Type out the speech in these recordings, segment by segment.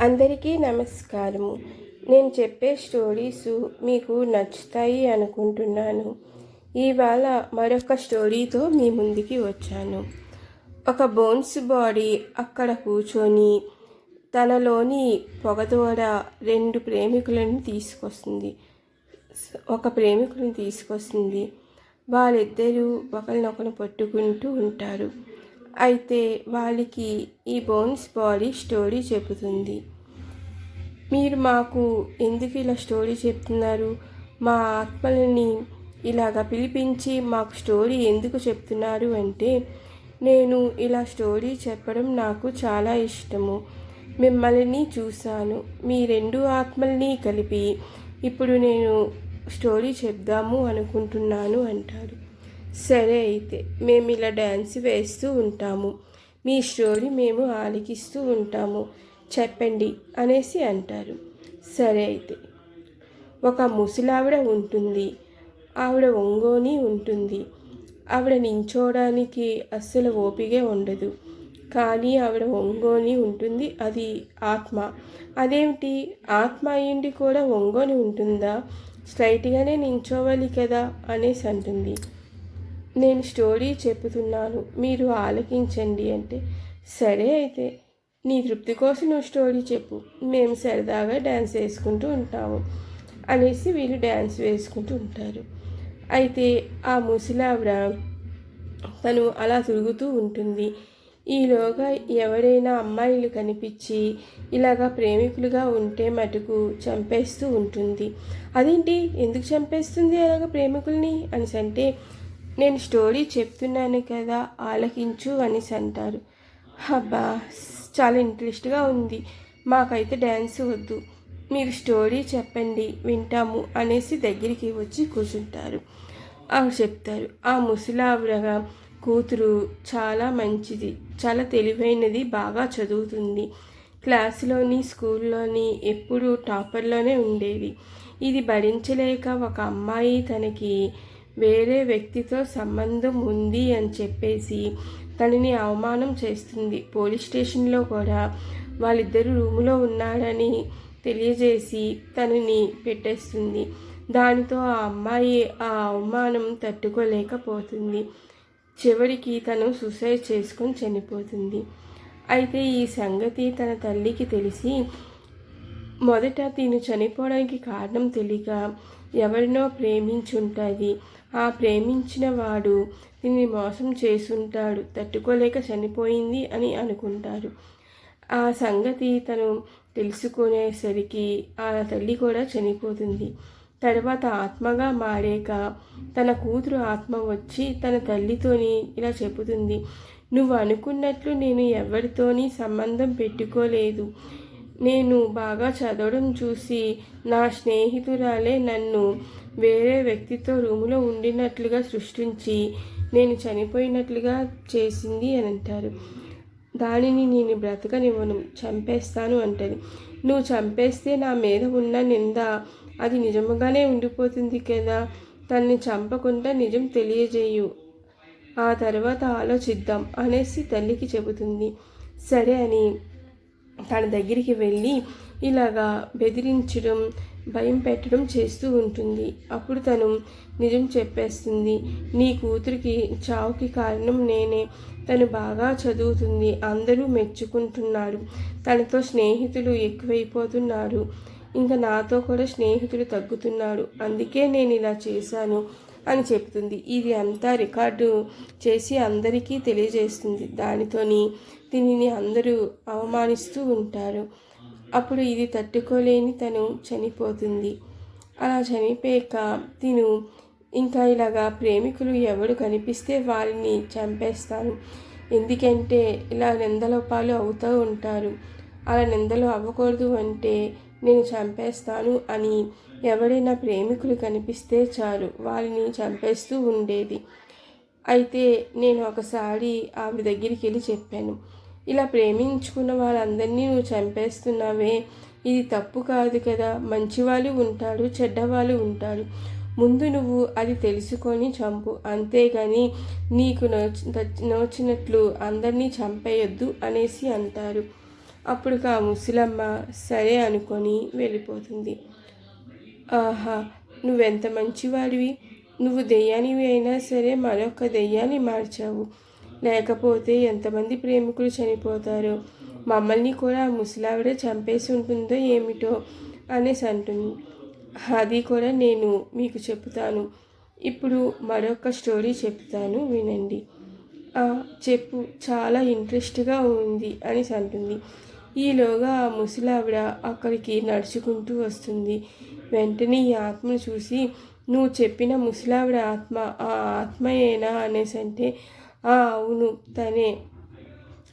అందరికీ నమస్కారము. నేను చెప్పే స్టోరీస్ మీకు నచ్చుతాయి అనుకుంటున్నాను. ఇవాళ మరొక స్టోరీతో మీ ముందుకి వచ్చాను. ఒక బోన్స్ బాడీ అక్కడ కూర్చొని తనలోని పొగదోడ రెండు ప్రేమికులను తీసుకొస్తుంది. ఒక ప్రేమికులను తీసుకొస్తుంది. వాళ్ళిద్దరూ ఒకరినొకరు పట్టుకుంటూ ఉంటారు. అయితే వాళ్ళకి ఈ బోన్స్ బాడీ స్టోరీ చెబుతుంది. మీరు మాకు ఎందుకు ఇలా స్టోరీ చెప్తున్నారు? మా ఆత్మలని ఇలాగ పిలిపించి మాకు స్టోరీ ఎందుకు చెప్తున్నారు అంటే నేను ఇలా స్టోరీ చెప్పడం నాకు చాలా ఇష్టము. మిమ్మల్ని చూశాను. మీ రెండు ఆత్మల్ని కలిపి ఇప్పుడు నేను స్టోరీ చెప్దాము అనుకుంటున్నాను అంటారు సరే అయితే మేము ఇలా డ్యాన్స్ వేస్తూ ఉంటాము. మీ స్టోరీ మేము ఆలకిస్తూ ఉంటాము. చెప్పండి అనేసి అంటారు. సరే అయితే. ఒక ముసలావిడ ఉంటుంది. ఆవిడ ఒంగోని ఉంటుంది. ఆవిడ నించోడానికి అస్సలు ఓపికే ఉండదు. కానీ ఆవిడ ఒంగోని ఉంటుంది. అది ఆత్మ. అదేమిటి? ఆత్మ అయ్యిండి కూడా ఒంగోని ఉంటుందా? స్ట్రైట్గానే నించోవాలి కదా అనేసి అంటుంది. నేను స్టోరీ చెప్పుతున్నాను. మీరు ఆలకించండి అంటే. సరే అయితే. నీ తృప్తి కోసం నువ్వు స్టోరీ చెప్పు. మేము సరదాగా డ్యాన్స్ వేసుకుంటూ ఉంటాము అనేసి వీళ్ళు డ్యాన్స్ వేసుకుంటూ ఉంటారు. అయితే ఆ ముసలావిడ తను అలా తిరుగుతూ ఉంటుంది. ఈలోగా ఎవరైనా అమ్మాయిలు కనిపించి ఇలాగా ప్రేమికులుగా ఉంటే మటుకు చంపేస్తూ ఉంటుంది. అదేంటి? ఎందుకు చంపేస్తుంది అలాగ ప్రేమికుల్ని? అని అంటే నేను స్టోరీ చెప్తున్నాను కదా ఆలకించు అనేసి అంటారు. అబ్బా చాలా ఇంట్రెస్ట్గా ఉంది. మాకైతే డ్యాన్స్ వద్దు. మీరు స్టోరీ చెప్పండి వింటాము అనేసి దగ్గరికి వచ్చి కూర్చుంటారు. ఆవిడ చెప్తారు ఆ ముసలావిడగా కూతురు చాలా మంచిది చాలా తెలివైనది బాగా చదువుతుంది. క్లాసులోని స్కూల్లోని ఎప్పుడూ టాపర్లోనే ఉండేది. ఇది భరించలేక ఒక అమ్మాయి తనకి వేరే వ్యక్తితో సంబంధం ఉంది అని చెప్పేసి తనని అవమానం చేస్తుంది. పోలీస్ స్టేషన్లో కూడా వాళ్ళిద్దరు రూములో ఉన్నారని తెలియజేసి తనని పెట్టేస్తుంది. దానితో ఆ అమ్మాయి ఆ అవమానం తట్టుకోలేకపోతుంది. చివరికి తను సూసైడ్ చేసుకొని చనిపోతుంది. అయితే ఈ సంగతి తన తల్లికి తెలిసి మొదట తిను చనిపోవడానికి కారణం తెలియక ఎవరినో ప్రేమించుంటుంది. ఆ ప్రేమించిన వాడు దీన్ని మోసం చేసుంటాడు తట్టుకోలేక చనిపోయింది అని అనుకుంటారు. ఆ సంగతి తను తెలుసుకునేసరికి ఆ తల్లి కూడా చనిపోతుంది. తర్వాత ఆత్మగా మారాక తన కూతురు ఆత్మ వచ్చి తన తల్లితోని ఇలా చెబుతుంది నువ్వు అనుకున్నట్లు నేను ఎవరితోని సంబంధం పెట్టుకోలేదు. నేను బాగా చదవడం చూసి నా స్నేహితురాలే నన్ను వేరే వ్యక్తితో రూములో ఉండినట్లుగా సృష్టించి నేను చనిపోయినట్లుగా చేసింది అని అంటారు. దానిని నేను బ్రతకనివ్వను చంపేస్తాను అంటది. నువ్వు చంపేస్తే నా మీద ఉన్న నింద అది నిజముగానే ఉండిపోతుంది కదా? తన్ని చంపకుండా నిజం తెలియజేయు. ఆ తర్వాత ఆలోచిద్దాం అనేసి తల్లికి చెబుతుంది. సరే అని తన దగ్గరికి వెళ్ళి ఇలాగా బెదిరించడం భయం పెట్టడం చేస్తూ ఉంటుంది. అప్పుడు తను నిజం చెప్పేస్తుంది. నీ కూతురికి చావుకి కారణం నేనే. తను బాగా చదువుతుంది. అందరూ మెచ్చుకుంటున్నారు. తనతో స్నేహితులు ఎక్కువైపోతున్నారు. ఇంకా నాతో కూడా స్నేహితులు తగ్గుతున్నారు. అందుకే నేను ఇలా చేశాను అని చెప్తుంది. ఇది అంతా రికార్డు చేసి అందరికీ తెలియజేస్తుంది. దానితోని దీనిని అందరూ అవమానిస్తూ ఉంటారు. అప్పుడు ఇది తట్టుకోలేని తను చనిపోతుంది. అలా చనిపోయాక తిను. ఇంకా ఇలాగా ప్రేమికులు ఎవడు కనిపిస్తే వారిని చంపేస్తాను. ఎందుకంటే ఇలా నిందలోపాలు అవుతూ ఉంటారు. అలా నిందలు అవ్వకూడదు అంటే నేను చంపేస్తాను అని ఎవరైనా ప్రేమికులు కనిపిస్తే చాలు వారిని చంపేస్తూ ఉండేది. అయితే నేను ఒకసారి ఆవిడ దగ్గరికి వెళ్ళి చెప్పాను. ఇలా ప్రేమించుకున్న వాళ్ళందరినీ నువ్వు చంపేస్తున్నావే. ఇది తప్పు కాదు కదా. మంచివాళ్ళు ఉంటాడు చెడ్డవాళ్ళు ఉంటాడు ముందు నువ్వు అది తెలుసుకొని చంపు. అంతేగాని నీకు నోచినట్లు అందరినీ చంపేయొద్దు అనేసి అంటారు. అప్పుడు ఆ ముసలమ్మ సరే అనుకొని వెళ్ళిపోతుంది. ఆహా నువ్వెంత మంచివాడివి. నువ్వు దెయ్యానివి అయినా సరే మరొక దెయ్యాన్ని మార్చావు. లేకపోతే ఎంతమంది ప్రేమికులు చనిపోతారో? మమ్మల్ని కూడా ముసలావిడే చంపేసి ఉంటుందో ఏమిటో అనేసి అంటుంది. అది కూడా నేను మీకు చెప్తాను. ఇప్పుడు మరొక స్టోరీ చెప్తాను వినండి. చెప్పు చాలా ఇంట్రెస్ట్గా ఉంది అని అంటుంది. ఈలోగా ఆ ముసలావిడ అక్కడికి నడుచుకుంటూ వస్తుంది. వెంటనే ఈ ఆత్మను చూసి నువ్వు చెప్పిన ముసలావిడ ఆత్మ ఆ ఆత్మయేనా? అనేసి అంటే అవును తనే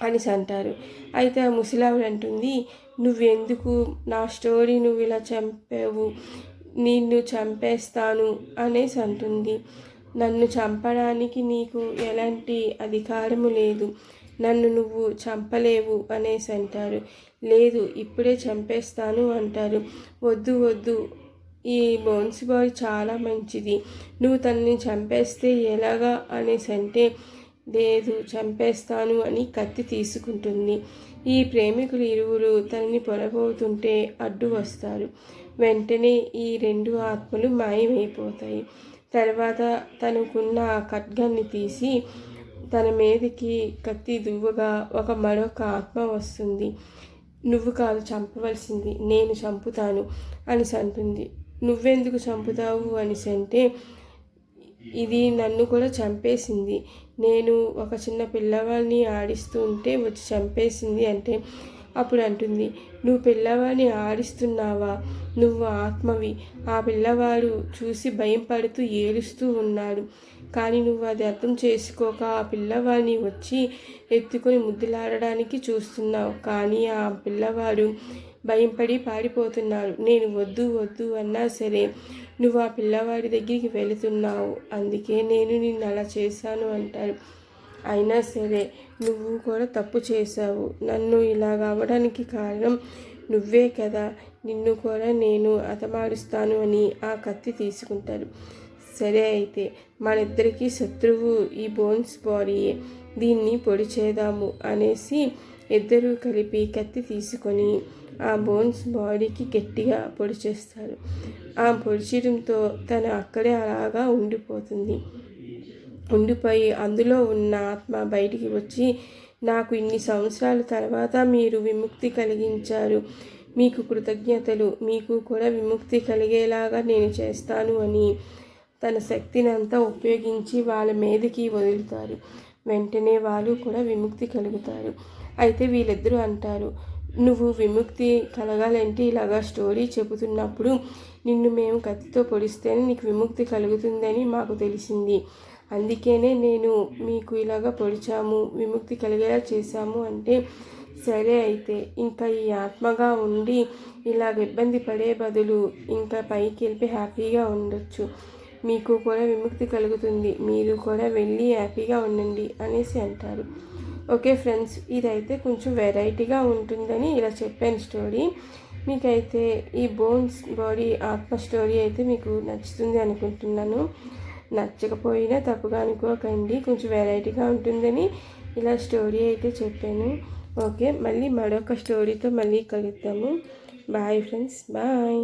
అనేసి అంటారు. అయితే ఆ ముసలావిడ అంటుంది నువ్వెందుకు నా స్టోరీ నువ్వు ఇలా చంపావు? నిన్ను చంపేస్తాను అనేసి అంటుంది. నన్ను చంపడానికి నీకు ఎలాంటి అధికారము లేదు. నన్ను నువ్వు చంపలేవు అనేసి అంటారు. లేదు ఇప్పుడే చంపేస్తాను అంటారు. వద్దు వద్దు ఈ బోన్స్ బాయ్ చాలా మంచిది. నువ్వు తనని చంపేస్తే ఎలాగా? అనేసి అంటే లేదు చంపేస్తాను అని కత్తి తీసుకుంటుంది. ఈ ప్రేమికులు ఇరువురు తనని పొరబోతుంటే అడ్డు వస్తారు. వెంటనే ఈ రెండు ఆత్మలు మాయమైపోతాయి. తర్వాత తనకున్న ఖడ్గాన్ని తీసి తన మీదకి కత్తి దువ్వగా ఒక మరొక ఆత్మ వస్తుంది. నువ్వు కాదు చంపవలసింది. నేను చంపుతాను అని అంటుంది నువ్వెందుకు చంపుతావు అని అంటే ఇది నన్ను కూడా చంపేసింది. నేను ఒక చిన్న పిల్లవాడిని ఆడిస్తూ ఉంటే వచ్చి చంపేసింది అంటే అప్పుడు అంటుంది నువ్వు పిల్లవాడిని ఆడిస్తున్నావా? నువ్వు ఆత్మవి. ఆ పిల్లవాడు చూసి భయం పడుతూ ఏడుస్తూ ఉన్నాడు. కానీ నువ్వు అది అర్థం చేసుకోక ఆ పిల్లవాడిని వచ్చి ఎత్తుకొని ముద్దులాడడానికి చూస్తున్నావు. కానీ ఆ పిల్లవాడు భయంపడి పారిపోతున్నాడు. నేను వద్దు వద్దు అన్నా సరే నువ్వు ఆ పిల్లవాడి దగ్గరికి వెళుతున్నావు. అందుకే నేను నిన్ను అలా చేశాను అంటారు అయినా సరే నువ్వు కూడా తప్పు చేశావు. నన్ను ఇలా కావడానికి కారణం నువ్వే కదా. నిన్ను కూడా నేను అతమాడుస్తాను అని ఆ కత్తి తీసుకుంటారు సరే అయితే మనిద్దరికీ శత్రువు ఈ బోన్స్ బాడీయే దీన్ని పొడి చేద్దాము అనేసి ఇద్దరూ కలిపి కత్తి తీసుకొని ఆ బోన్స్ బాడీకి గట్టిగా పొడి చేస్తారు. ఆ పొడిచడంతో తను అక్కడే అలాగా ఉండిపోతుంది. ఉండిపోయి అందులో ఉన్న ఆత్మ బయటికి వచ్చి నాకు ఇన్ని సంవత్సరాల తర్వాత మీరు విముక్తి కలిగించారు. మీకు కృతజ్ఞతలు. మీకు కూడా విముక్తి కలిగేలాగా నేను చేస్తాను అని తన శక్తిని అంతా ఉపయోగించి వాళ్ళ మీదకి వదులుతారు. వెంటనే వాళ్ళు కూడా విముక్తి కలుగుతారు. అయితే వీళ్ళిద్దరూ అంటారు నువ్వు విముక్తి కలగాలంటే ఇలాగా స్టోరీ చెబుతున్నప్పుడు నిన్ను మేము కత్తితో పొడిస్తేనే నీకు విముక్తి కలుగుతుందని మాకు తెలిసింది. అందుకేనే నేను మీకు ఇలాగా పొడిచాము విముక్తి కలిగేలా చేశాము అంటే సరే అయితే ఇంకా ఈ ఆత్మగా ఉండి ఇలాగ ఇబ్బంది పడే బదులు ఇంకా పైకి వెళ్ళి హ్యాపీగా ఉండొచ్చు. మీకు కూడా విముక్తి కలుగుతుంది. మీరు కూడా వెళ్ళి హ్యాపీగా ఉండండి అనేసి అంటారు. ఓకే ఫ్రెండ్స్ ఇదైతే కొంచెం వెరైటీగా ఉంటుందని ఇలా చెప్పాను స్టోరీ. మీకైతే ఈ బోన్స్ బాడీ ఆత్మ స్టోరీ అయితే మీకు నచ్చుతుంది అనుకుంటున్నాను. నచ్చకపోయినా తప్పుగా అనుకోకండి. కొంచెం వెరైటీగా ఉంటుందని ఇలా స్టోరీ అయితే చెప్పాను. ఓకే మళ్ళీ మరొక స్టోరీతో మళ్ళీ కలుద్దాము. Bye friends bye.